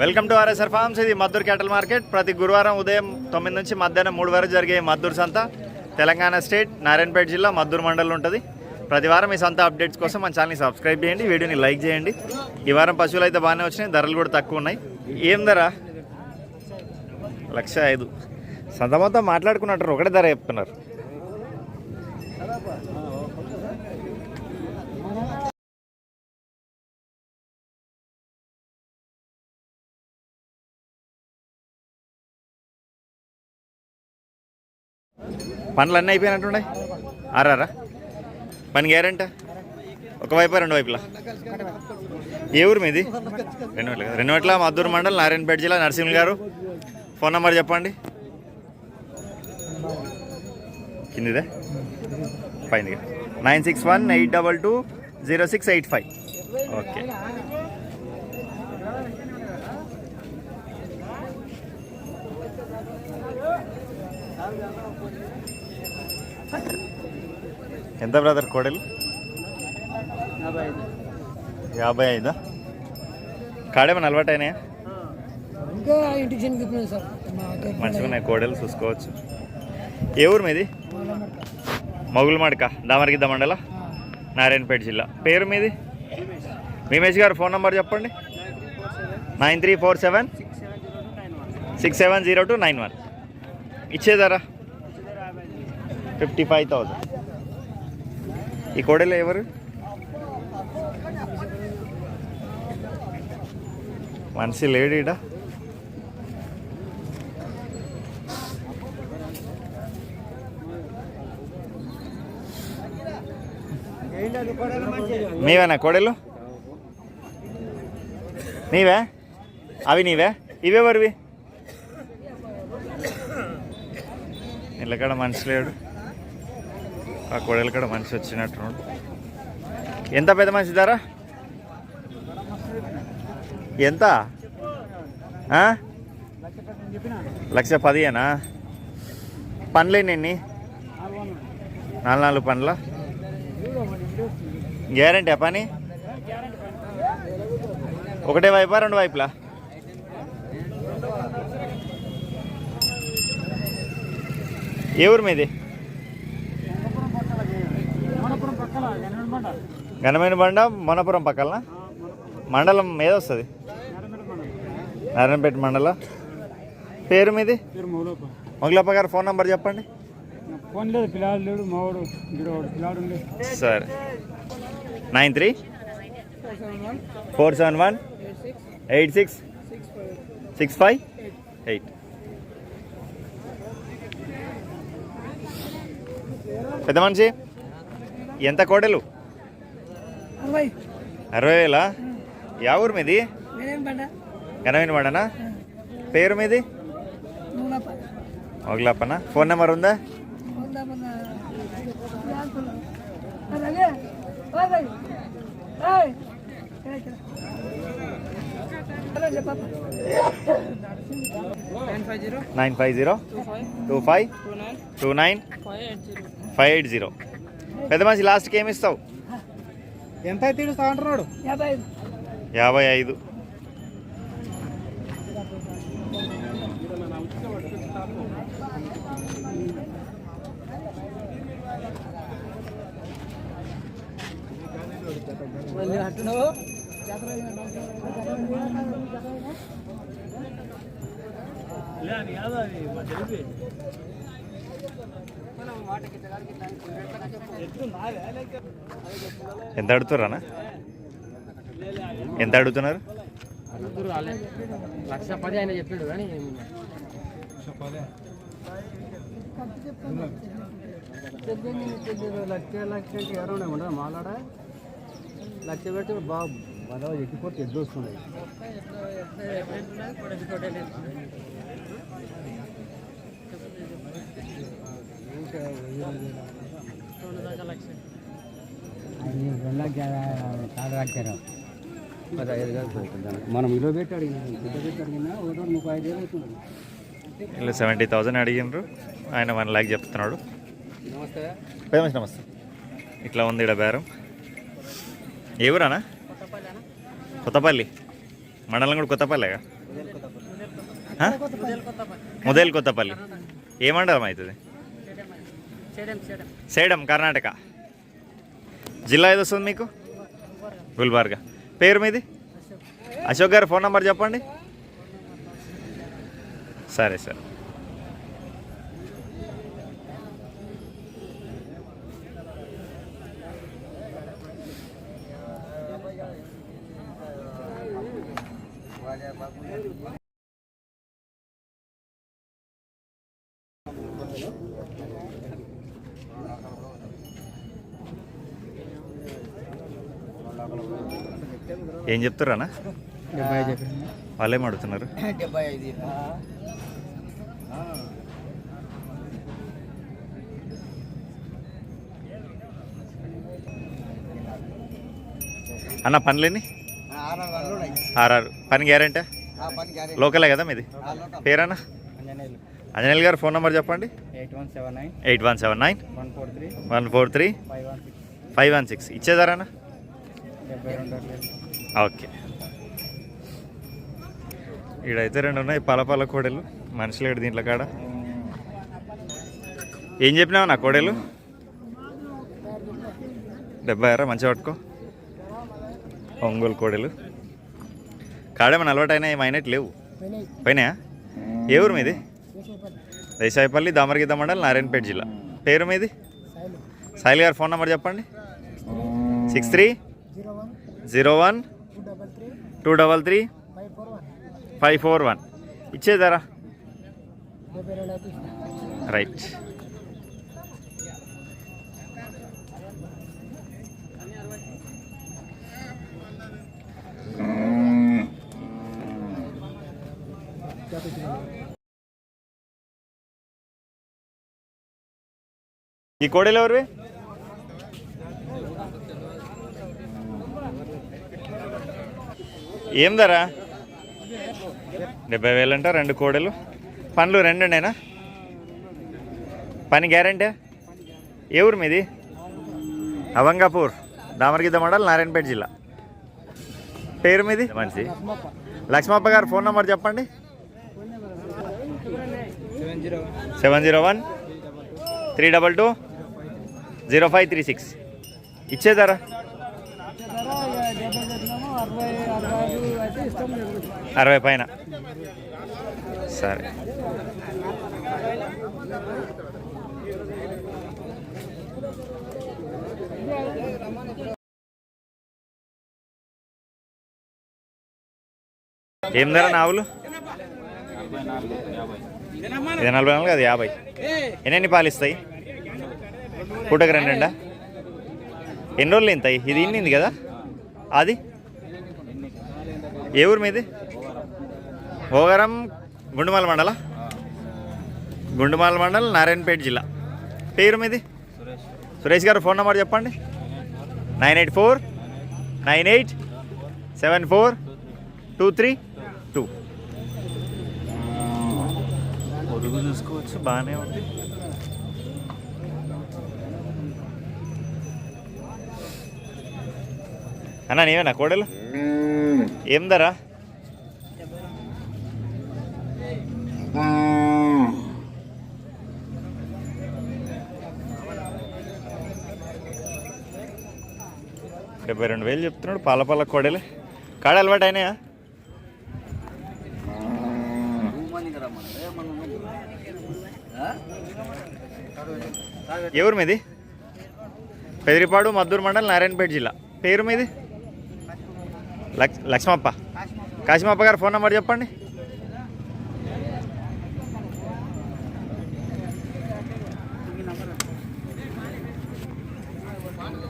Welcome to RSR forms. ఇది Maddur క్యాటల్ market. ప్రతి గురువారం ఉదయం తొమ్మిది నుంచి మధ్యాహ్నం మూడు వరకు జరిగే మద్దూరు సంత. తెలంగాణ స్టేట్ నారాయణపేట జిల్లా మద్దూరు మండలం ఉంటుంది. ప్రతి వారం ఈ సంత అప్డేట్స్ కోసం మన ఛానల్ని సబ్స్క్రైబ్ చేయండి వీడియోని లైక్ చేయండి. ఈ వారం పశువులు అయితే బాగానే వచ్చినాయి ధరలు కూడా తక్కువ ఉన్నాయి. ఏం ధర? లక్ష ఐదు. సంత మొత్తం మాట్లాడుకున్నట్టు ఒకటే ధర చెప్తున్నారు. పనులు అన్నీ అయిపోయినట్టున్నాయి ఆరారా పని గ్యారెంటా? ఒకవైపు రెండు వైపులా? ఏ ఊరు మీది? రెండు వైపులా రెండు వైపులా మద్దూరు మండలం నారాయణపేట జిల్లా నర్సింహ్ గారు. ఫోన్ నెంబర్ చెప్పండి. కిందిదే? పైన nine six one eight double two zero six eight five. Okay. ఎంత బ్రదర్ కోడలు? యాభై ఐదా. కాడేమన్నా అలవాటైనాయా ఇంకా ఇంటికి చిన్న చెప్పినాను సార్. మా దగ్గర మంచిగా ఉన్నాయి కోడలు చూసుకోవచ్చు. ఏ ఊరు మీది? మొగులమాడిక దామరగిద్ద మండల? నారాయణపేట జిల్లా. పేరు మీది? భీమేష్ గారు ఫోన్ నంబర్ చెప్పండి. Nine three four seven. Six seven zero two nine one. ఇచ్చేదారా? Fifty five thousand ఈ కోడెలు ఎవరు? మనిషి లేడీడా? నీవేనా కోడలు? నీవే? అవి నీవే? ఇవే వరివి ఇళ్ళకాడ మనిషి లేడు. ఆ కోడలు కూడా మనిషి వచ్చినట్టు ఎంత పెద్ద మనిషి ధర? ఎంత? లక్ష పదిహేనా? పండ్లేని నాలుగు నాలుగు పండ్ల? గ్యారంటీ పని? ఒకటే వైపా రెండు వైపులా? ఏ ఊరు మీది? గణమైన బండ మనపురం పక్కన. మండలం ఏదొస్తుంది నారాయణపేట మండలం. పేరు మీది? మొగలప్ప గారు ఫోన్ నంబర్ చెప్పండి. ఫోన్ లేదు పిల్లాడు లేడు మావాడు పిల్లాడు సరే. Nine three. Four seven one. Eight six. Six five. Eight. పెద్ద మనిషి ఎంత కోడలు? అరవై. వేలా? యా ఊరు మీది? గణమైన వాడనా? పేరు మీది? నూనెప్ప మొగలప్పన ఫోన్ నెంబర్ ఉందా? Nine five zero? Two five? Two nine. Two nine? Five eight zero. Five eight zero. పెద్ద మనిషి లాస్ట్కి ఏమి ఇస్తావు? ఎంత అయితే ఇడుస్తా అంటున్నాడు యాభై ఐదు. యాభై ఐదు. మళ్ళీ అంటున్నావు ఎంత అడుగుతున్నారా ఎంత అడుగుతున్నారు? లక్ష పది ఆయన చెప్పాడు కానీ లక్ష లక్ష ఎవరైనా ఉండదు మాలాడ లక్ష పెడితే బాబు బాగా ఎక్కిపోతే ఎద్దు వస్తున్నాయి మనం ఇలో పెట్టి అడిగినా ఇలో పెట్టి అడిగినా ఒకటో ముప్పై ఐదు వేలు అవుతుంది. వీళ్ళు సెవెంటీ థౌజండ్ అడిగినారు ఆయన వన్ ల్యాక్ చెప్తున్నాడు. నమస్తే. నమస్తే. ఇట్లా ఉంది ఇక్కడ బేరం. ఏ ఊరానా? కొత్తపల్లి. మండలం కూడా కొత్తపల్లిగా? ముదేల్ కొత్తపల్లి. ఏ మండలం అవుతుంది? సేడం కర్ణాటక. జిల్లా ఏది వస్తుంది మీకు? గుల్బర్గా. పేరు మీది? అశోక్ గారు ఫోన్ నెంబర్ చెప్పండి. సరే సరే. ఏం చెప్తారా వాళ్ళేం అడుగుతున్నారు డెబ్బై ఐదు. అన్న పనులేని ఆర్ఆర్ పని గ్యారంటీ? ఆ పని గ్యారెంటీ. లోకలే కదా మీది? పేరన్నా? అంజనేయులు గారు ఫోన్ నెంబర్ చెప్పండి. Eight one seven nine. Eight one seven nine. One four three. One four three. Five one six. Five one six ఇచ్చేదారానా okay. ఈడైతే రెండు ఉన్నాయి పలపల కోడలు మనుషులు ఏడు దీంట్లో కాడ. ఏం చెప్పినావు నా కోడలు? డెబ్బై ఆరా మంచిగా పట్టుకో. ఒంగోలు కోడలు. కాడేమన్నా అలవాటైనా ఏమైనట్టు లేవు. పోయినాయా? ఏ ఊరు మీది? దేశాయపల్లి దామరగిద్ద మండలం నారాయణపేట జిల్లా. పేరు మీది? సాయిల్ గారు ఫోన్ నెంబర్ చెప్పండి. Six three. Zero one. Two double three. Five four one. ఇచ్చేదారా right. ఈ కోడలు ఎవరివి? ఏం ధర? డెబ్బై వేలు అంట రెండు కోడలు. పండ్లు రెండునేనా పని గ్యారంటీ? ఏ ఊరు మీది? అవంగాపూర్ దామరగిద్ద మండల్ నారాయణపేట జిల్లా. పేరు మీది? మనిషి లక్ష్మప్ప గారు ఫోన్ నెంబర్ చెప్పండి. Seven zero seven zero one. Three double two. Zero five three six. ఇచ్చేదారా? అరవై అరవై పైన. సరే. ఏం ధర నావులు ఇది నలభై నాలుగు అది యాభై. ఎన్ని పాలు ఇస్తాయి? పూటకు రెండా ఎన్ని రోజులు ఇంత? ఇది ఇన్నింది కదా? అది ఏ ఊరు మీది? ఓగరం గుండుమాల మండల? గుండుమాల మండల్ నారాయణపేట జిల్లా. పేరు మీది? సురేష్ గారు ఫోన్ నెంబర్ చెప్పండి. Nine eight four nine eight seven four two three two. పొదుగు చూసుకోవచ్చు బాగానే ఉంది. అన్న నీవేనా కోడలు? ఏం ధర? డెబ్బై రెండు వేలు చెప్తున్నాడు పాల పాల కోడలు. కాడ అలవాటు అయినాయా? ఎవరు మీది? పెదిరిపాడు మద్దూరు మండలం నారాయణపేట జిల్లా. పేరు మీది? లక్ష్మప్ప. కాశీమప్ప గారు ఫోన్ నెంబర్ చెప్పండి.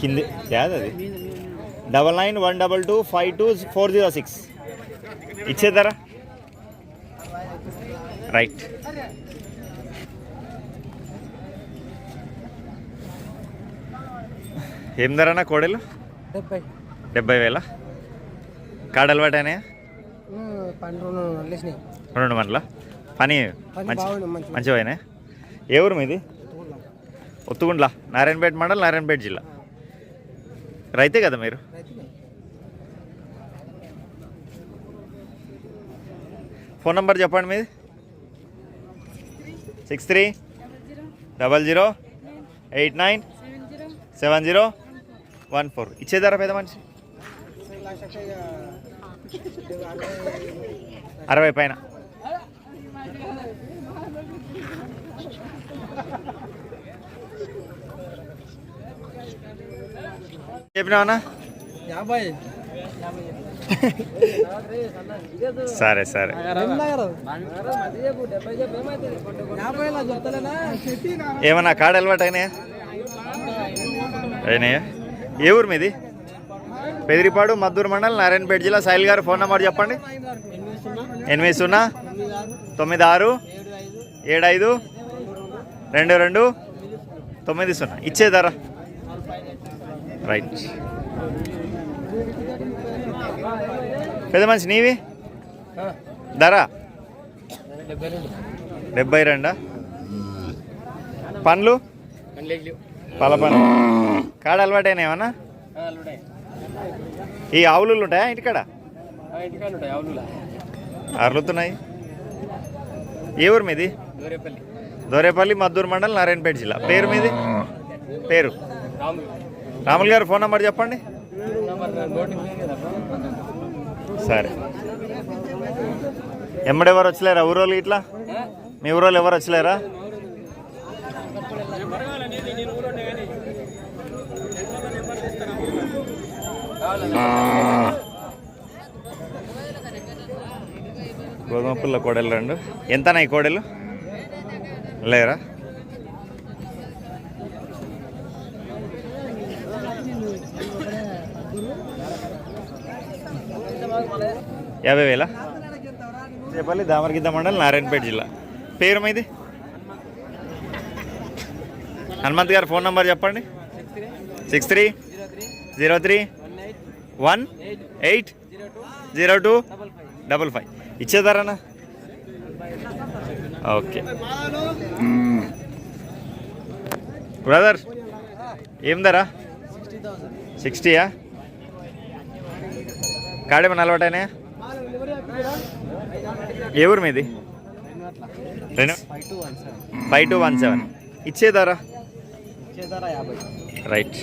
కింది యాద్ అది. Double nine one double two five two four zero six. ఇచ్చేద్దారా? Right. ఏం ధరనా కోడలు? డెబ్బై. డెబ్బై వేల? కాడ వెళ్ళేసినాయి రెండు మండల పని మంచి మంచివైనా ఏ ఊరు మీది? ఒత్తుగుండ్ల నారాయణపేట మండల్ నారాయణపేట జిల్లా. రైతే కదా మీరు? ఫోన్ నెంబర్ చెప్పండి మీది? Six three double zero eight nine seven zero one four. ఇచ్చేదారా పెద్ద మనిషి? అరవై పైన. చెప్పినావనా యాభై. సరే సరే. ఏమన్నా కాడ అలవాటు అయినాయా అయినాయా? ఏ ఊరు మీది? పెదిరిపాడు మద్దూరు మండల్ నారాయణపేట జిల్లా. సాయిల్ గారు ఫోన్ నెంబర్ చెప్పండి. ఎనిమిది సున్నా. తొమ్మిది ఆరు. ఏడు ఐదు. రెండు రెండు. తొమ్మిది సున్నా. ఇచ్చేదారా రైట్. పెద్ద మనిషి నీవి? ధర? డెబ్బై రెండా. పండ్లు? పల పండ్లు కాడ అలవాటైనా ఏమన్నా? ఈ ఆవులు ఉంటాయా ఇంటికాడ? అర్లుతున్నాయి. ఏ ఊరు మీది? దోరేపల్లి. మద్దూరు మండల్ నారాయణపేట జిల్లా. పేరు మీది? పేరు? రాములు. గారు ఫోన్ నెంబర్ చెప్పండి. సరే. ఎమ్మడెవరు వచ్చలేరా? ఊరోళ్ళు ఇట్లా? మీ ఊరోళ్ళు ఎవరు వచ్చలేరా? గోధుమ పుల్ల కోడలు రెండు. ఎంతనా ఈ కోడలు? లేరా? యాభై వేల? చెప్పాలి దామరగిద్ద మండలం నారాయణపేట జిల్లా. పేరు మీది? హనుమంత్ గారు ఫోన్ నంబర్ చెప్పండి. Six three. Zero three. One eight zero two double five. ఇచ్చేదారనా okay. Brother ఏం ధర? సిక్స్టీయా? కాడేమన్నా అలవాటైనా ఏ ఊరు మీది? రెండు. Five two one seven. ఇచ్చేదారా right.